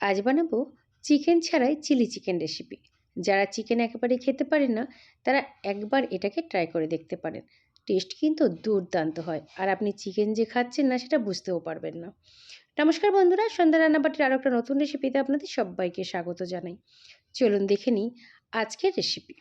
আজ বানাবো চিকেন ছাড়াই চিলি চিকেন রেসিপি। যারা চিকেন একেবারেই খেতে পারেন না, তারা একবার এটাকে ট্রাই করে দেখতে পারেন। টেস্ট কিন্তু দুর্দান্ত হয়, আর আপনি চিকেন যে খাচ্ছেন না, সেটা বুঝতেও পারবেন না। নমস্কার বন্ধুরা, সন্ধ্যা রান্নাবাটির আরও একটা নতুন রেসিপিতে আপনাদের সবাইকে স্বাগত জানাই। চলুন দেখে নিই আজকের রেসিপি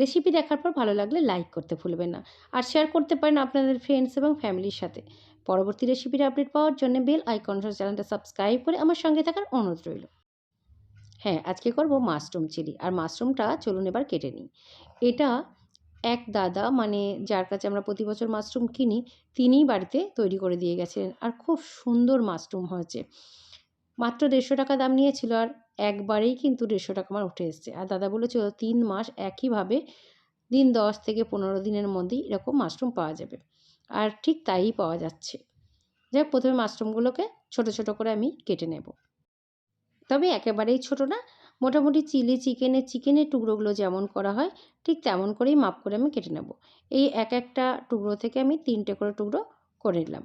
রেসিপি দেখার পর ভালো লাগলে লাইক করতে ভুলবেন না, আর শেয়ার করতে পারেন আপনাদের ফ্রেন্ডস এবং ফ্যামিলির সাথে। পরবর্তী রেসিপির আপডেট পাওয়ার জন্য বেল আইকন চ্যানেলটা সাবস্ক্রাইব করে আমার সঙ্গে থাকার অনুরোধ রইল। হ্যাঁ আজকে করব মাশরুম চিলি আর মাশরুমটা চলুন এবার কেটে নিই। এটা এক দাদা মানে যার কাছে আমরা প্রতি বছর মাশরুম কিনি, তিনিই বাড়িতে তৈরি করে দিয়ে গেছেন আর খুব সুন্দর মাশরুম হয়েছে। মাত্র দেড়শো টাকা দাম নিয়েছিল আর একবারেই কিন্তু দেড়শো টাকা আমার উঠে এসছে। আর দাদা বলেছিল তিন মাস একইভাবে দিন দশ থেকে পনেরো দিনের মধ্যেই এরকম মাশরুম পাওয়া যাবে। আর ঠিক তাই পাওয়া যাচ্ছে। যাই প্রথমে মাশরুমগুলোকে ছোট ছোট করে আমি কেটে নেব। তবে একেবারেই ছোট না, মোটামুটি চিলি চিকেনের চিকেনের টুকরোগুলো যেমন করা হয়, ঠিক তেমন করেই মাপ করে আমি কেটে নেব। এই এক একটা টুকরো থেকে আমি তিনটে করে টুকরো করে নিলাম।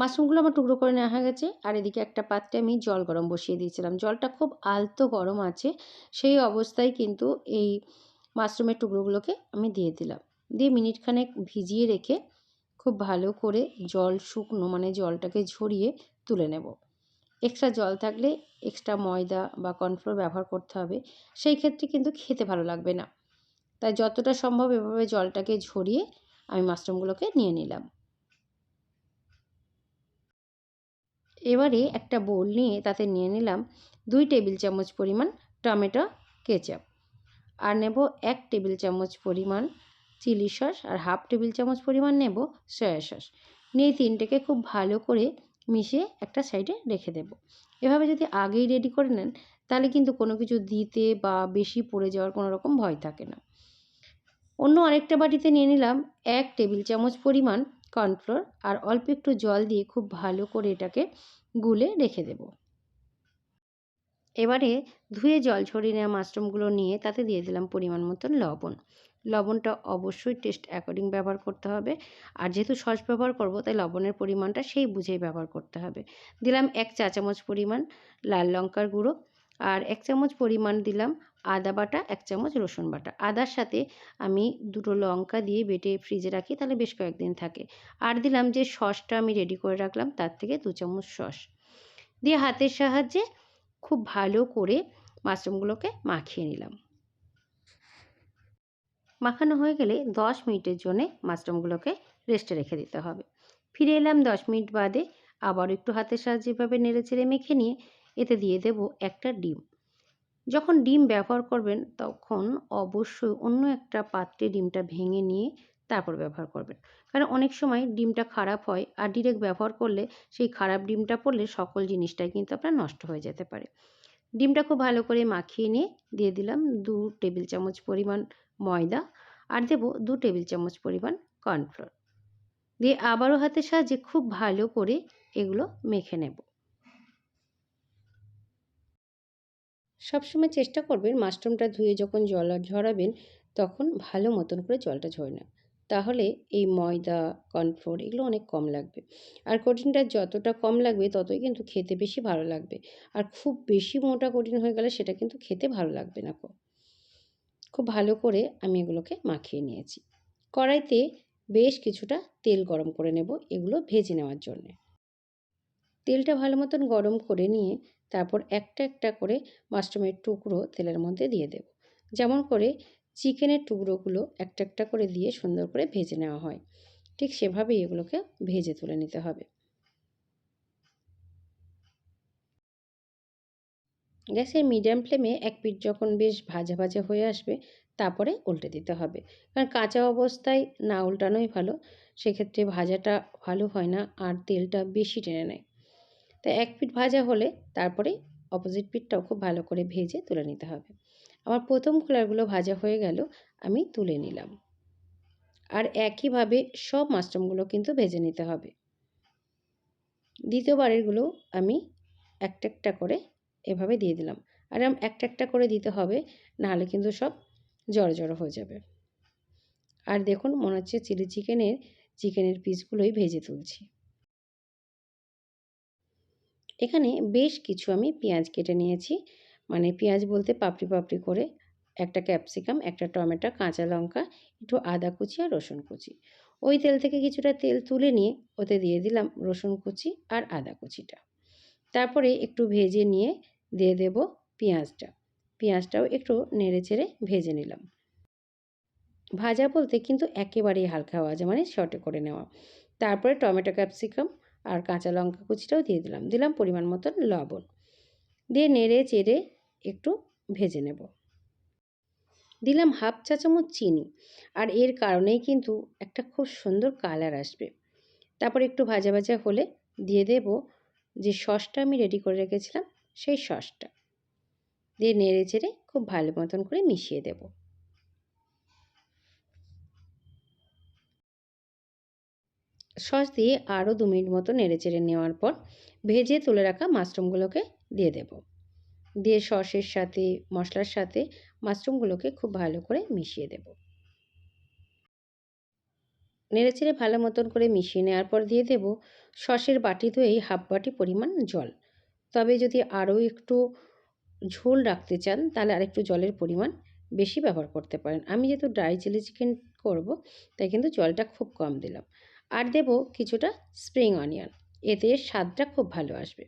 মাশরুমগুলো আমার টুকরো করে নেওয়া হয়ে গেছে। আর এদিকে একটা পাত্রে আমি জল গরম বসিয়ে দিয়েছিলাম। জলটা খুব আলতো গরম আছে, সেই অবস্থায় কিন্তু এই মাশরুমের টুকরোগুলোকে আমি দিয়ে দিলাম। দিয়ে মিনিটখানেক ভিজিয়ে রেখে খুব ভালো করে জল শুকনো মানে জলটাকে ঝরিয়ে তুলে নেব। এক্সট্রা জল থাকলে এক্সট্রা ময়দা বা কর্নফ্লোর ব্যবহার করতে হবে, সেই ক্ষেত্রে কিন্তু খেতে ভালো লাগবে না। তাই যতটা সম্ভব এভাবে জলটাকে ঝরিয়ে আমি মাশরুমগুলোকে নিয়ে নিলাম। এবারে একটা বোল নিয়ে তাতে নিয়ে নিলাম দুই টেবিল চামচ পরিমাণ টমেটো কেচাপ আর নেব এক টেবিল চামচ পরিমাণ চিলি সস আর হাফ টেবিল চামচ পরিমাণ নেব সয়া সস নিয়ে তিনটেকে খুব ভালো করে মিশিয়ে একটা সাইডে রেখে দেব। এভাবে যদি আগেই রেডি করে নেন, তাহলে কিন্তু কোনো কিছু দিতে বা বেশি পড়ে যাওয়ার কোনো রকম ভয় থাকে না। অন্য আরেকটা বাটিতে নিয়ে নিলাম এক টেবিল চামচ পরিমাণ কর্নফ্লোর আর অল্প একটু জল দিয়ে খুব ভালো করে এটাকে গুলে রেখে দেব। এবারে ধুয়ে জল ছড়িয়ে নেওয়া মাশরুমগুলো নিয়ে তাতে দিয়ে দিলাম পরিমাণ মতন লবণ। লবণটা অবশ্যই টেস্ট অ্যাকর্ডিং ব্যবহার করতে হবে। আর যেহেতু সস ব্যবহার করব, তাই লবণের পরিমাণটা সেই বুঝেই ব্যবহার করতে হবে। দিলাম এক চা চামচ পরিমাণ লাল লঙ্কার গুঁড়ো আর এক চামচ পরিমাণ দিলাম আদা বাটা, এক চামচ রসুন বাটা। আদার সাথে আমি দুটো লঙ্কা দিয়ে বেটে ফ্রিজে রাখি, তাহলে বেশ কয়েকদিন থাকে। আর দিলাম যে সসটা আমি রেডি করে রাখলাম, তার থেকে দু চামচ সস। দিয়ে হাতের সাহায্যে খুব ভালো করে মাশরুমগুলোকে মাখিয়ে নিলাম। মাখানো হয়ে গেলে দশ মিনিটের জন্যে মাশরুমগুলোকে রেস্টে রেখে দিতে হবে। ফিরে এলাম দশ মিনিট বাদে আবার একটু হাতের সাহায্যে এভাবে নেড়ে চেড়ে মেখে নিয়ে এতে দিয়ে দেব একটা ডিম। যখন ডিম ব্যবহার করবেন, তখন অবশ্যই অন্য একটা পাত্রে ডিমটা ভেঙে নিয়ে তারপর ব্যবহার করবেন। কারণ অনেক সময় ডিমটা খারাপ হয় আর ডিরেক্ট ব্যবহার করলে সেই খারাপ ডিমটা পড়লে সকল জিনিসটাই কিন্তু আপনার নষ্ট হয়ে যেতে পারে। ডিমটা খুব ভালো করে মাখিয়ে নিয়ে দিয়ে দিলাম দু টেবিল চামচ পরিমাণ ময়দা আর দেবো দু টেবিল চামচ পরিমাণ কর্নফ্লোর। দিয়ে আবারও হাতের সাহায্যে খুব ভালো করে এগুলো মেখে নেব। সবসময় চেষ্টা করবেন মাশরুমটা ধুয়ে যখন জল ঝরাবেন, তখন ভালো মতন করে জলটা ঝরে না তাহলে এই ময়দা, কর্নফ্লোর এগুলো অনেক কম লাগবে। আর কঠিনটা যতটা কম লাগবে, ততই কিন্তু খেতে বেশি ভালো লাগবে। আর খুব বেশি মোটা কঠিন হয়ে গেলে সেটা কিন্তু খেতে ভালো লাগবে না খুব ভালো করে আমি এগুলোকে মাখিয়ে নিয়েছি। কড়াইতে বেশ কিছুটা তেল গরম করে নেব, এগুলো ভেজে নেওয়ার জন্যে। তেলটা ভালো মতন গরম করে নিয়ে তারপর একটা একটা করে মাশরুমের টুকরো তেলের মধ্যে দিয়ে দেব। যেমন করে চিকেনের টুকরোগুলো একটা একটা করে দিয়ে সুন্দর করে ভেজে নেওয়া হয়। ঠিক সেভাবেই এগুলোকে ভেজে তুলে নিতে হবে। গ্যাসের মিডিয়াম ফ্লেমে এক পিঠ যখন বেশ ভাজা ভাজা হয়ে আসবে, তারপরে উল্টে দিতে হবে। কারণ কাঁচা অবস্থায় না উল্টানোই ভালো। সেক্ষেত্রে ভাজাটা ভালো হয় না আর তেলটা বেশি টেনে নেয়। তাই এক পিঠ ভাজা হলে তারপরে অপোজিট পিঠটাও খুব ভালো করে ভেজে তুলে নিতে হবে। আমার প্রথম খোলারগুলো ভাজা হয়ে গেল, আমি তুলে নিলাম। আর একইভাবে সব মাশরুমগুলো কিন্তু ভেজে নিতে হবে। দ্বিতীয়বারেরগুলো আমি একটা একটা করে এভাবে দিয়ে দিলাম। আর একটা একটা করে দিতে হবে, নাহলে কিন্তু সব জড়ো জড়ো হয়ে যাবে। আর দেখুন মনে হচ্ছে চিলি চিকেনের চিকেনের পিসগুলোই ভেজে তুলছি। এখানে বেশ কিছু আমি পেঁয়াজ কেটে নিয়েছি। মানে পেঁয়াজ বলতে পাপড়ি পাপড়ি করে একটা ক্যাপসিকাম, একটা টমেটো, কাঁচা লঙ্কা, একটু আদা কুচি আর রসুন কুচি। ওই তেল থেকে কিছুটা তেল তুলে নিয়ে ওতে দিয়ে দিলাম রসুন কুচি আর আদা কুচিটা। তারপরে একটু ভেজে নিয়ে দিয়ে দেব পেঁয়াজটা। পেঁয়াজটাও একটু নেড়ে চেড়ে ভেজে নিলাম। ভাজা বলতে কিন্তু একেবারেই হালকা ভাজা মানে শর্টে করে নেওয়া। তারপরে টমেটো, ক্যাপসিকাম আর কাঁচা লঙ্কা কুচিটাও দিয়ে দিলাম। দিলাম পরিমাণ মতন লবণ। দিয়ে নেড়ে চেড়ে একটু ভেজে নেব। দিলাম হাফ চা চামচ চিনি। আর এর কারণেই কিন্তু একটা খুব সুন্দর কালার আসবে। তারপর একটু ভাজা ভাজা হলে দিয়ে দেব যে সসটা আমি রেডি করে রেখেছিলাম, সেই সসটা। দিয়ে নেড়ে চেড়ে খুব ভালো মতন করে মিশিয়ে দেব। সস দিয়ে আরও দু মিনিট মতো নেড়ে চেড়ে নেওয়ার পর ভেজে তুলে রাখা মাশরুমগুলোকে দিয়ে দেব। দিয়ে সসের সাথে, মশলার সাথে মাশরুমগুলোকে খুব ভালো করে মিশিয়ে দেব। নেড়ে চেড়ে ভালো মতন করে মিশিয়ে নেওয়ার পর দিয়ে দেব সসের বাটি ধুয়েই হাফ বাটি পরিমাণ জল। তবে যদি আরও একটু ঝোল রাখতে চান, তাহলে আরেকটু জলের পরিমাণ বেশি ব্যবহার করতে পারেন। আমি যেহেতু ড্রাই চিলি চিকেন করব, তাই কিন্তু জলটা খুব কম দিলাম। আর দেব কিছুটা স্প্রিং অনিয়ন এতে স্বাদটা খুব ভালো আসবে।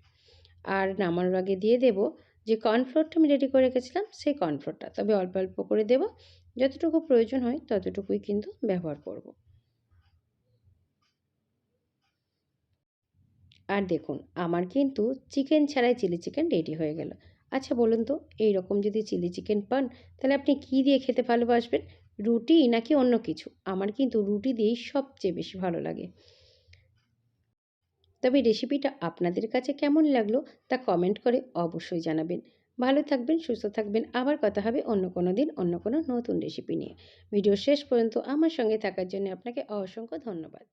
আর নামানোর আগে দিয়ে দেব যে কর্নফ্লোরটা আমি রেডি করে রেখেছিলাম, সেই কর্নফ্লোরটা তবে অল্প অল্প করে দেব। যতটুকু প্রয়োজন হয়, ততটুকুই কিন্তু ব্যবহার করব। আর দেখুন, আমার কিন্তু চিকেন ছাড়াই চিলি চিকেন রেডি হয়ে গেল। আচ্ছা বলুন তো এই রকম যদি চিলি চিকেন পান, তাহলে আপনি কী দিয়ে খেতে ভালোবাসবেন? রুটি নাকি অন্য কিছু? আমার কিন্তু রুটি দিয়েই সবচেয়ে বেশি ভালো লাগে। তবে রেসিপিটা আপনাদের কাছে কেমন লাগল তা কমেন্ট করে অবশ্যই জানাবেন। ভালো থাকবেন, সুস্থ থাকবেন। আবার কথা হবে অন্য কোনো দিন, অন্য কোনো নতুন রেসিপি নিয়ে। ভিডিও শেষ পর্যন্ত আমার সঙ্গে থাকার জন্য আপনাকে অসংখ্য ধন্যবাদ।